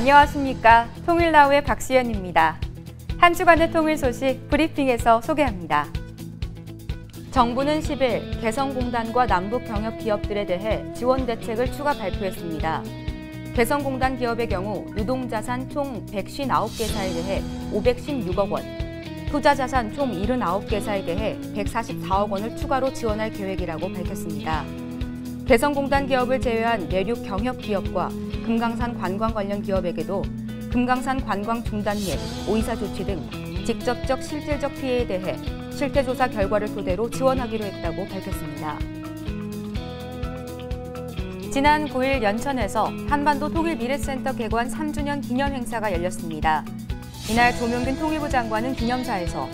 안녕하십니까. 통일나우의 박시연입니다. 한 주간의 통일 소식 브리핑에서 소개합니다. 정부는 10일 개성공단과 남북 경협 기업들에 대해 지원 대책을 추가 발표했습니다. 개성공단 기업의 경우 유동자산 총 159개사에 대해 516억 원, 투자자산 총 79개사에 대해 144억 원을 추가로 지원할 계획이라고 밝혔습니다. 개성공단 기업을 제외한 내륙 경협 기업과 금강산 관광 관련 기업에게도 금강산 관광 중단 및 오이사 조치 등 직접적 실질적 피해에 대해 실태 조사 결과를 토대로 지원하기로 했다고 밝혔습니다. 지난 9일 연천에서 한반도 통일 미래센터 개관 3주년 기념 행사가 열렸습니다. 이날 조명근 통일부 장관은 기념사에서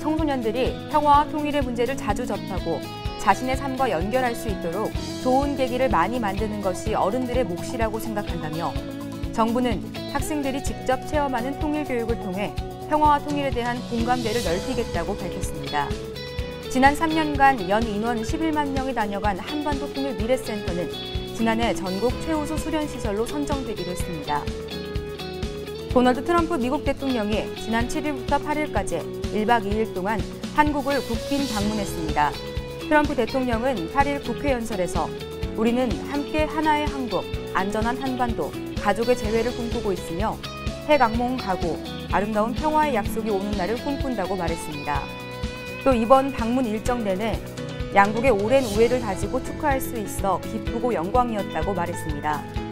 청소년들이 평화와 통일의 문제를 자주 접하고 자신의 삶과 연결할 수 있도록 좋은 계기를 많이 만드는 것이 어른들의 몫이라고 생각한다며 정부는 학생들이 직접 체험하는 통일 교육을 통해 평화와 통일에 대한 공감대를 넓히겠다고 밝혔습니다. 지난 3년간 연 인원 11만 명이 다녀간 한반도 통일 미래센터는 지난해 전국 최우수 수련시설로 선정되기로 했습니다. 도널드 트럼프 미국 대통령이 지난 7일부터 8일까지 1박 2일 동안 한국을 국빈 방문했습니다. 트럼프 대통령은 8일 국회 연설에서 우리는 함께 하나의 한국, 안전한 한반도, 가족의 재회를 꿈꾸고 있으며 핵 악몽 가고 아름다운 평화의 약속이 오는 날을 꿈꾼다고 말했습니다. 또 이번 방문 일정 내내 양국의 오랜 우애를 다지고 축하할 수 있어 기쁘고 영광이었다고 말했습니다.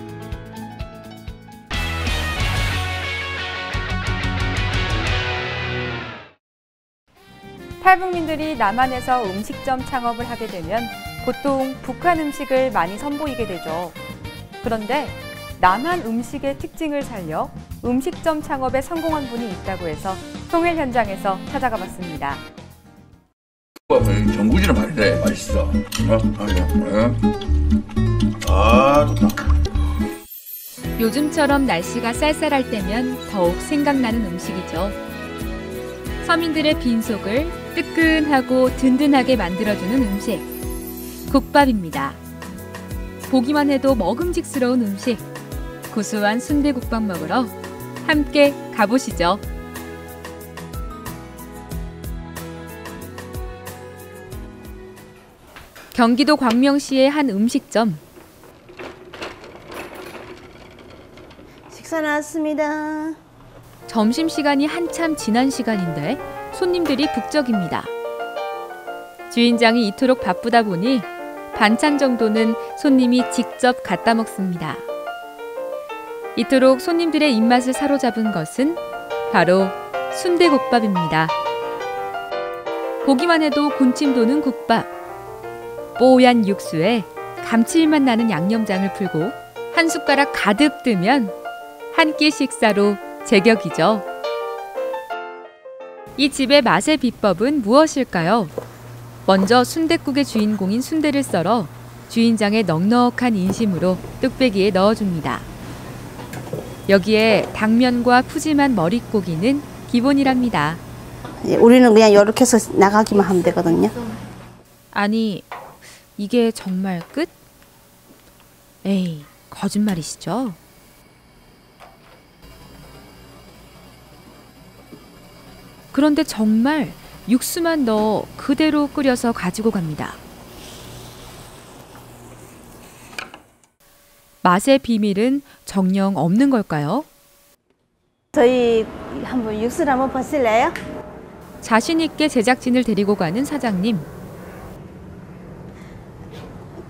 탈북민들이 남한에서 음식점 창업을 하게 되면 보통 북한 음식을 많이 선보이게 되죠. 그런데 남한 음식의 특징을 살려 음식점 창업에 성공한 분이 있다고 해서 통일 현장에서 찾아가 봤습니다. 전구지는 돼. 맛있어. 어? 아니야. 아, 좋다. 요즘처럼 날씨가 쌀쌀할 때면 더욱 생각나는 음식이죠. 서민들의 빈속을 뜨끈하고 든든하게 만들어주는 음식. 국밥입니다. 보기만 해도 먹음직스러운 음식. 고소한 순대국밥 먹으러 함께 가보시죠. 경기도 광명시의 한 음식점. 식사 나왔습니다. 점심시간이 한참 지난 시간인데 손님들이 북적입니다. 주인장이 이토록 바쁘다 보니 반찬 정도는 손님이 직접 갖다 먹습니다. 이토록 손님들의 입맛을 사로잡은 것은 바로 순대국밥입니다. 보기만 해도 군침 도는 국밥. 뽀얀 육수에 감칠맛 나는 양념장을 풀고 한 숟가락 가득 뜨면 한 끼 식사로 제격이죠. 이 집의 맛의 비법은 무엇일까요? 먼저 순댓국의 주인공인 순대를 썰어 주인장의 넉넉한 인심으로 뚝배기에 넣어줍니다. 여기에 당면과 푸짐한 머릿고기는 기본이랍니다. 예, 우리는 그냥 이렇게 해서 나가기만 하면 되거든요. 아니, 이게 정말 끝? 에이, 거짓말이시죠? 그런데 정말 육수만 넣어 그대로 끓여서 가지고 갑니다. 맛의 비밀은 정령 없는 걸까요? 저희 한번 육수를 한번 보실래요? 자신 있게 제작진을 데리고 가는 사장님.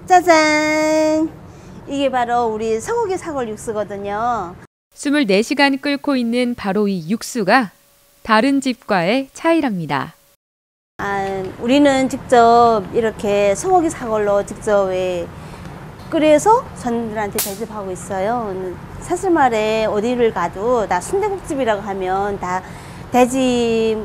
짜잔! 이게 바로 우리 소고기 사골 육수거든요. 24시간 끓고 있는 바로 이 육수가 다른 집과의 차이랍니다. 아, 우리는 직접 이렇게 소고기 사골로 직접 왜 끓여서 손님들한테 대접하고 있어요. 사슬말에 어디를 가도 다 순대국집이라고 하면 다 돼지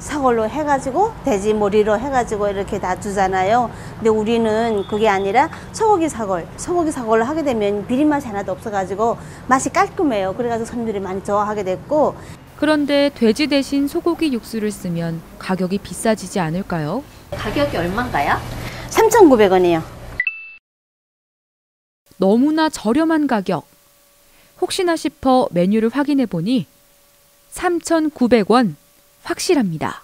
사골로 해가지고 돼지 머리로 해가지고 이렇게 다 주잖아요. 근데 우리는 그게 아니라 소고기 사골, 소고기 사골로 하게 되면 비린 맛이 하나도 없어가지고 맛이 깔끔해요. 그래가지고 손님들이 많이 좋아하게 됐고 그런데 돼지 대신 소고기 육수를 쓰면 가격이 비싸지지 않을까요? 가격이 얼마인가요? 3,900원이요. 너무나 저렴한 가격. 혹시나 싶어 메뉴를 확인해 보니 3,900원 확실합니다.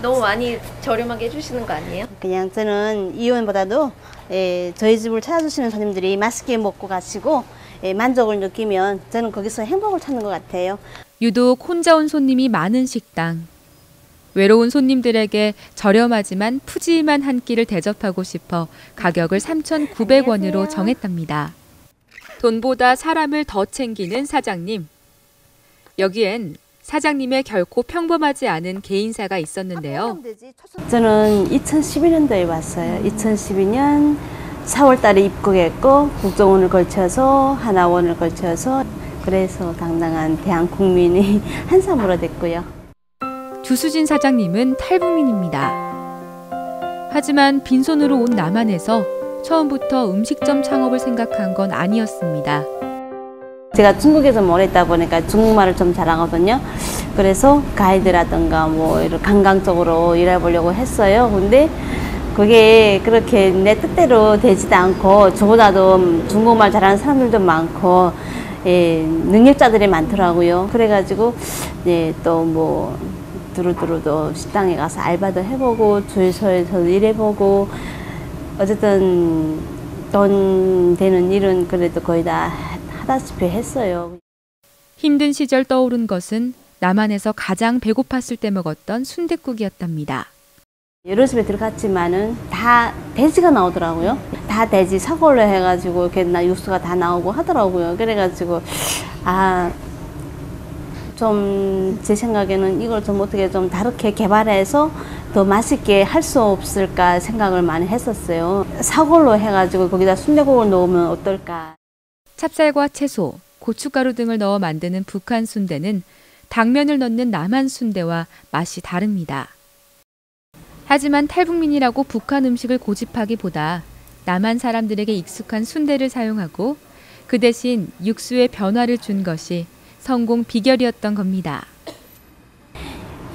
너무 많이 저렴하게 해주시는 거 아니에요? 그냥 저는 이원보다도 예, 저희 집을 찾아주시는 손님들이 맛있게 먹고 가시고 예, 만족을 느끼면 저는 거기서 행복을 찾는 것 같아요. 유독 혼자 온 손님이 많은 식당. 외로운 손님들에게 저렴하지만 푸짐한 한 끼를 대접하고 싶어 가격을 3,900원으로 정했답니다. 돈보다 사람을 더 챙기는 사장님. 여기엔 사장님의 결코 평범하지 않은 개인사가 있었는데요. 저는 2012년도에 왔어요. 2012년 4월 달에 입국했고 국정원을 걸쳐서 하나원을 걸쳐서 그래서 당당한 대한 국민이 한삼으로 됐고요. 주수진 사장님은 탈북민입니다. 하지만 빈손으로 온 남한에서 처음부터 음식점 창업을 생각한 건 아니었습니다. 제가 중국에서 뭘 했다 보니까 중국말을 좀 잘하거든요. 그래서 가이드라든가 뭐 이런 관광 쪽으로 일해보려고 했어요. 근데 그게 그렇게 내 뜻대로 되지도 않고 저보다도 중국말 잘하는 사람들도 많고 예, 능력자들이 많더라고요. 그래가지고 예, 또뭐 두루두루도 식당에 가서 알바도 해보고 주유소에서 일해보고 어쨌든 돈 되는 일은 그래도 거의 다 하다시피 했어요. 힘든 시절 떠오른 것은 남한에서 가장 배고팠을 때 먹었던 순댓국이었답니다. 여러 집에 들어갔지만은 다 돼지가 나오더라고요. 다 돼지 사골로 해가지고 이렇게 나 육수가 다 나오고 하더라고요. 그래가지고 아. 좀 제 생각에는 이걸 좀 어떻게 좀 다르게 개발해서 더 맛있게 할 수 없을까 생각을 많이 했었어요. 사골로 해가지고 거기다 순대국을 넣으면 어떨까. 찹쌀과 채소, 고춧가루 등을 넣어 만드는 북한 순대는 당면을 넣는 남한 순대와 맛이 다릅니다. 하지만 탈북민이라고 북한 음식을 고집하기보다 남한 사람들에게 익숙한 순대를 사용하고 그 대신 육수에 변화를 준 것이 성공 비결이었던 겁니다.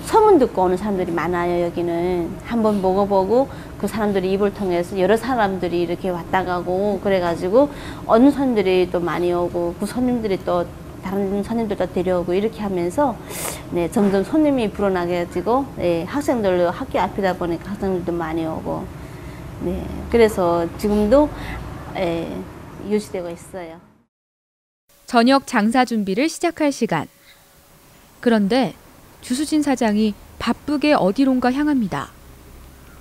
소문 듣고 오는 사람들이 많아요, 여기는. 한번 먹어보고 그 사람들이 입을 통해서 여러 사람들이 이렇게 왔다 가고 그래가지고 어느 손님들이 또 많이 오고 그 손님들이 또 다른 손님들도 데려오고 이렇게 하면서 네, 점점 손님이 불어나게 가지고 네, 학생들도 학교 앞이다 보니까 학생들도 많이 오고 네, 그래서 지금도 예, 유지되고 있어요. 저녁 장사 준비를 시작할 시간. 그런데 주수진 사장이 바쁘게 어디론가 향합니다.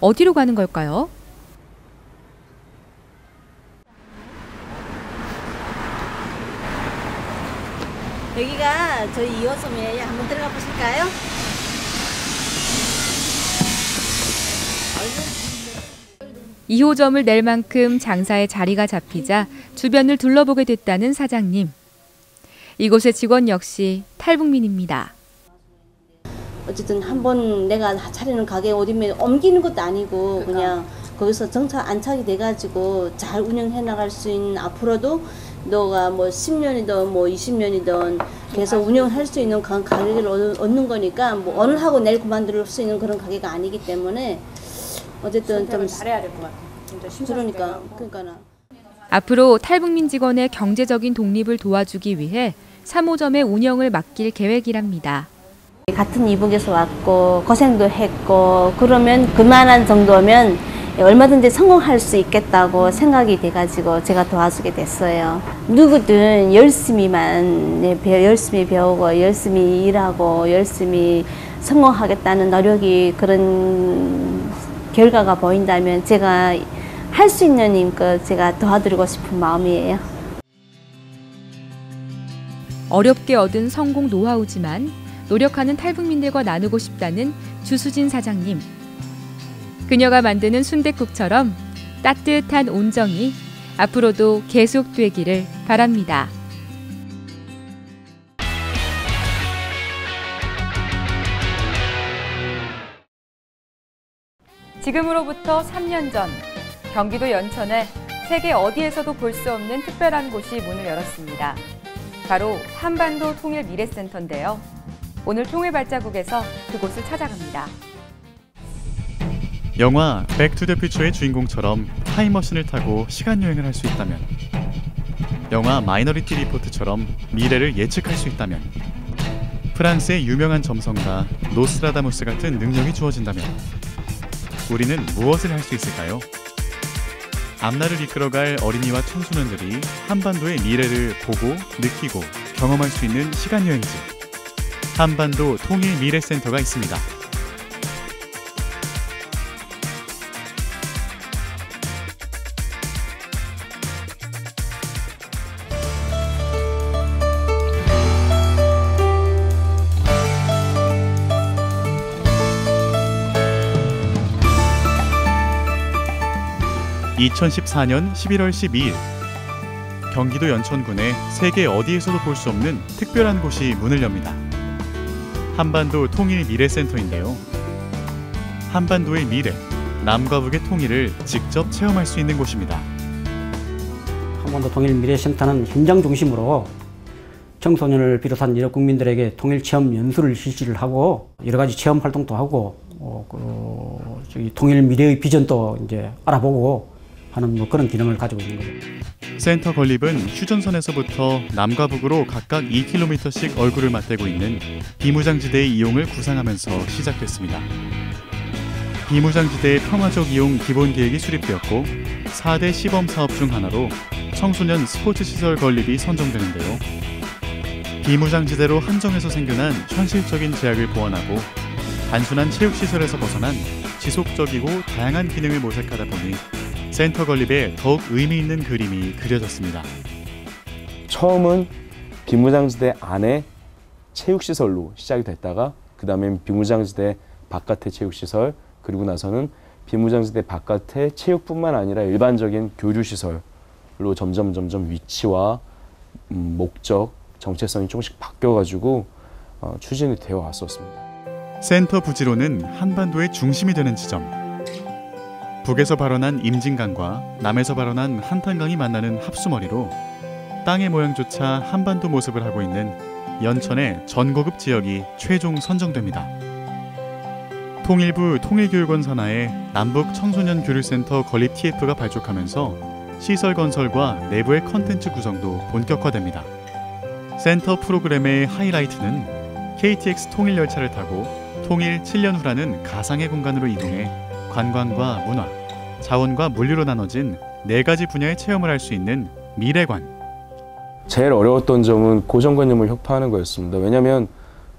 어디로 가는 걸까요? 여기가 저희 2호점이에요. 한번 들어가 보실까요? 이호점을 낼 만큼 장사에 자리가 잡히자 주변을 둘러보게 됐다는 사장님. 이곳의 직원 역시 탈북민입니다. 어쨌든 한 번 내가 차리는 가게 어디면 옮기는 것도 아니고 그냥 거기서 정착 안착이 돼가지고 잘 운영해 나갈 수 있는 앞으로도 너가 뭐 10년이든 뭐 20년이든 계속 운영할 수 있는 그런 가게를 얻- 얻는 거니까 뭐 오늘 하고 내일 그만둘 수 있는 그런 가게가 아니기 때문에 어쨌든 좀 잘해야 될 것 같아. 그러니까 그러니까 앞으로 탈북민 직원의 경제적인 독립을 도와주기 위해 3호점의 운영을 맡길 계획이랍니다. 같은 이북에서 왔고 고생도 했고 그러면 그만한 정도면 얼마든지 성공할 수 있겠다고 생각이 돼가지고 제가 도와주게 됐어요. 누구든 열심히만 네, 배- 열심히 배우고 열심히 일하고 열심히 성공하겠다는 노력이 그런 결과가 보인다면 제가 할 수 있는 힘껏 제가 도와드리고 싶은 마음이에요. 어렵게 얻은 성공 노하우지만 노력하는 탈북민들과 나누고 싶다는 주수진 사장님. 그녀가 만드는 순댓국처럼 따뜻한 온정이 앞으로도 계속되기를 바랍니다. 지금으로부터 3년 전 경기도 연천에 세계 어디에서도 볼 수 없는 특별한 곳이 문을 열었습니다. 바로 한반도 통일 미래센터인데요. 오늘 통일 발자국에서 그곳을 찾아갑니다. 영화 백투더퓨처의 주인공처럼 타임머신을 타고 시간 여행을 할 수 있다면 영화 마이너리티 리포트처럼 미래를 예측할 수 있다면 프랑스의 유명한 점성가 노스트라다무스 같은 능력이 주어진다면 우리는 무엇을 할 수 있을까요? 앞날을 이끌어갈 어린이와 청소년들이 한반도의 미래를 보고 느끼고 경험할 수 있는 시간 여행지 한반도 통일 미래센터가 있습니다. (2014년 11월 12일) 경기도 연천군에 세계 어디에서도 볼 수 없는 특별한 곳이 문을 엽니다. 한반도 통일 미래센터인데요. 한반도의 미래, 남과 북의 통일을 직접 체험할 수 있는 곳입니다. 한반도 통일 미래센터는 현장 중심으로 청소년을 비롯한 여러 국민들에게 통일 체험 연수를 실시를 하고 여러 가지 체험 활동도 하고 어, 그, 통일 미래의 비전도 이제 알아보고 하는 뭐 그런 기능을 가지고 있는 거죠. 센터 건립은 휴전선에서부터 남과 북으로 각각 2km씩 얼굴을 맞대고 있는 비무장지대의 이용을 구상하면서 시작됐습니다. 비무장지대의 평화적 이용 기본 계획이 수립되었고 4대 시범 사업 중 하나로 청소년 스포츠 시설 건립이 선정되는데요. 비무장지대로 한정해서 생겨난 현실적인 제약을 보완하고 단순한 체육시설에서 벗어난 지속적이고 다양한 기능을 모색하다 보니 센터 건립에 더욱 의미 있는 그림이 그려졌습니다. 처음은 비무장지대 안에 체육시설로 시작이 됐다가 그 다음에 비무장지대 바깥의 체육시설 그리고 나서는 비무장지대 바깥의 체육뿐만 아니라 일반적인 교류시설로 점점 점점 위치와 음, 목적, 정체성이 조금씩 바뀌어가지고 어, 추진이 되어 왔었습니다. 센터 부지로는 한반도의 중심이 되는 지점. 북에서 발원한 임진강과 남에서 발원한 한탄강이 만나는 합수머리로 땅의 모양조차 한반도 모습을 하고 있는 연천의 전고급 지역이 최종 선정됩니다. 통일부 통일교육원 산하에 남북 청소년 교류센터 건립 TF가 발족하면서 시설 건설과 내부의 컨텐츠 구성도 본격화됩니다. 센터 프로그램의 하이라이트는 KTX 통일 열차를 타고 통일 7년 후라는 가상의 공간으로 이동해 관광과 문화, 자원과 물류로 나눠진 네 가지 분야의 체험을 할 수 있는 미래관. 제일 어려웠던 점은 고정관념을 혁파하는 거였습니다. 왜냐하면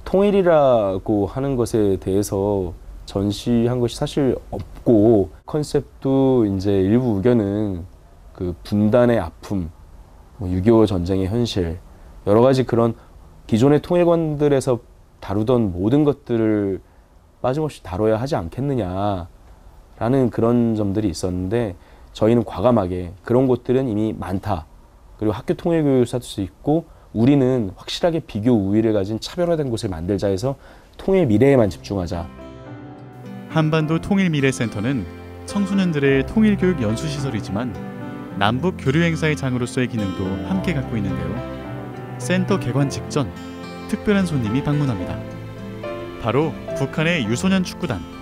통일이라고 하는 것에 대해서 전시한 것이 사실 없고 컨셉도 이제 일부 의견은 그 분단의 아픔, 뭐 6.25 전쟁의 현실 여러 가지 그런 기존의 통일관들에서 다루던 모든 것들을 빠짐없이 다뤄야 하지 않겠느냐 라는 그런 점들이 있었는데 저희는 과감하게 그런 곳들은 이미 많다. 그리고 학교 통일교육을 쓸수 있고 우리는 확실하게 비교 우위를 가진 차별화된 곳을 만들자 해서 통일 미래에만 집중하자. 한반도 통일미래센터는 청소년들의 통일교육 연수시설이지만 남북 교류 행사의 장으로서의 기능도 함께 갖고 있는데요. 센터 개관 직전 특별한 손님이 방문합니다. 바로 북한의 유소년 축구단.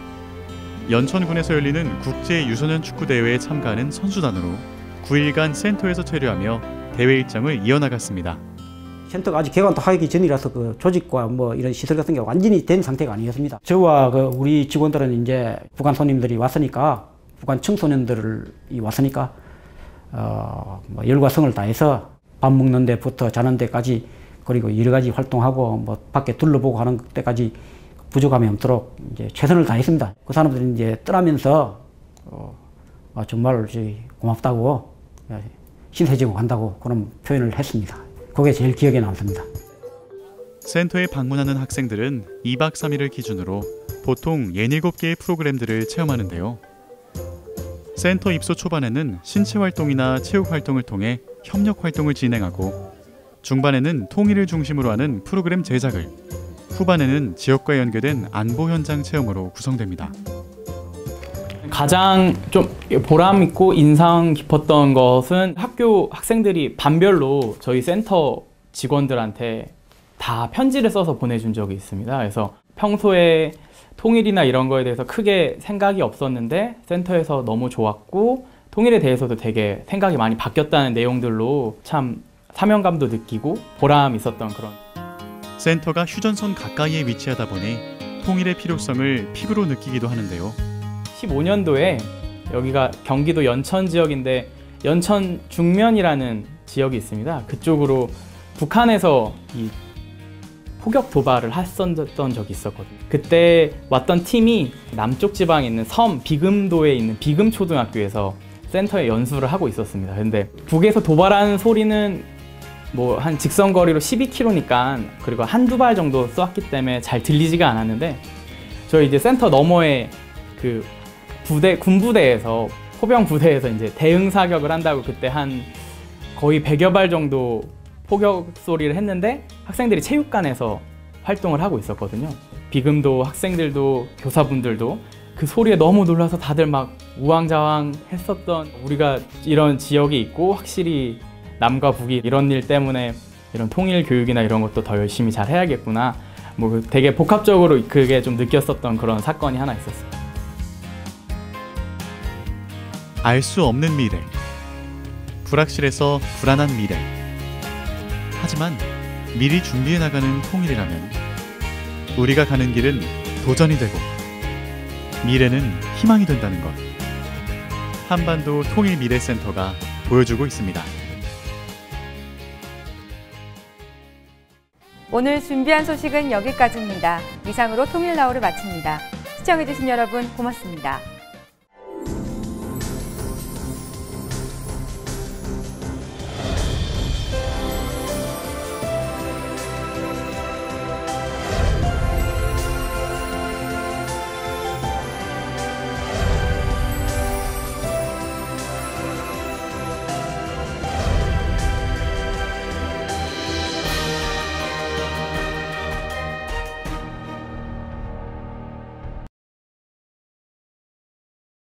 연천군에서 열리는 국제 유소년 축구 대회에 참가하는 선수단으로 9일간 센터에서 체류하며 대회 일정을 이어나갔습니다. 센터가 아직 개관도 하기 전이라서 그 조직과 뭐 이런 시설 같은 게 완전히 된 상태가 아니었습니다. 저와 그 우리 직원들은 이제 북한 손님들이 왔으니까 북한 청소년들이 왔으니까 어 뭐 열과 성을 다해서 밥 먹는 데부터 자는 데까지 그리고 여러 가지 활동하고 뭐 밖에 둘러보고 하는 때까지 부족함이 없도록 이제 최선을 다했습니다. 그 사람들이 이제 떠나면서 어, 아, 정말 고맙다고 신세지고 간다고 그런 표현을 했습니다. 그게 제일 기억에 남습니다. 센터에 방문하는 학생들은 2박 3일을 기준으로 보통 67개의 프로그램들을 체험하는데요. 센터 입소 초반에는 신체 활동이나 체육 활동을 통해 협력 활동을 진행하고 중반에는 통일을 중심으로 하는 프로그램 제작을 후반에는 지역과 연계된 안보 현장 체험으로 구성됩니다. 가장 좀 보람 있고 인상 깊었던 것은 학교 학생들이 반별로 저희 센터 직원들한테 다 편지를 써서 보내준 적이 있습니다. 그래서 평소에 통일이나 이런 거에 대해서 크게 생각이 없었는데 센터에서 너무 좋았고 통일에 대해서도 되게 생각이 많이 바뀌었다는 내용들로 참 사명감도 느끼고 보람 있었던 그런 센터가 휴전선 가까이에 위치하다 보니 통일의 필요성을 피부로 느끼기도 하는데요. 15년도에 여기가 경기도 연천 지역인데 연천 중면이라는 지역이 있습니다. 그쪽으로 북한에서 이 포격 도발을 했었던 적이 있었거든요. 그때 왔던 팀이 남쪽 지방에 있는 섬 비금도에 있는 비금 초등학교에서 센터에 연수를 하고 있었습니다. 근데 북에서 도발하는 소리는 뭐 한 직선 거리로 12km니까 그리고 한두 발 정도 쏘았기 때문에 잘 들리지가 않았는데 저희 이제 센터 너머에 그 부대 군부대에서 포병 부대에서 이제 대응 사격을 한다고 그때 한 거의 100여 발 정도 포격 소리를 했는데 학생들이 체육관에서 활동을 하고 있었거든요. 비금도 학생들도 교사분들도 그 소리에 너무 놀라서 다들 막 우왕좌왕 했었던 우리가 이런 지역이 있고 확실히 남과 북이 이런 일 때문에 이런 통일 교육이나 이런 것도 더 열심히 잘 해야겠구나. 뭐 되게 복합적으로 그게 좀 느꼈었던 그런 사건이 하나 있었어요. 알 수 없는 미래. 불확실해서 불안한 미래. 하지만 미리 준비해 나가는 통일이라면 우리가 가는 길은 도전이 되고 미래는 희망이 된다는 것. 한반도 통일 미래센터가 보여주고 있습니다. 오늘 준비한 소식은 여기까지입니다. 이상으로 통일나우를 마칩니다. 시청해주신 여러분 고맙습니다.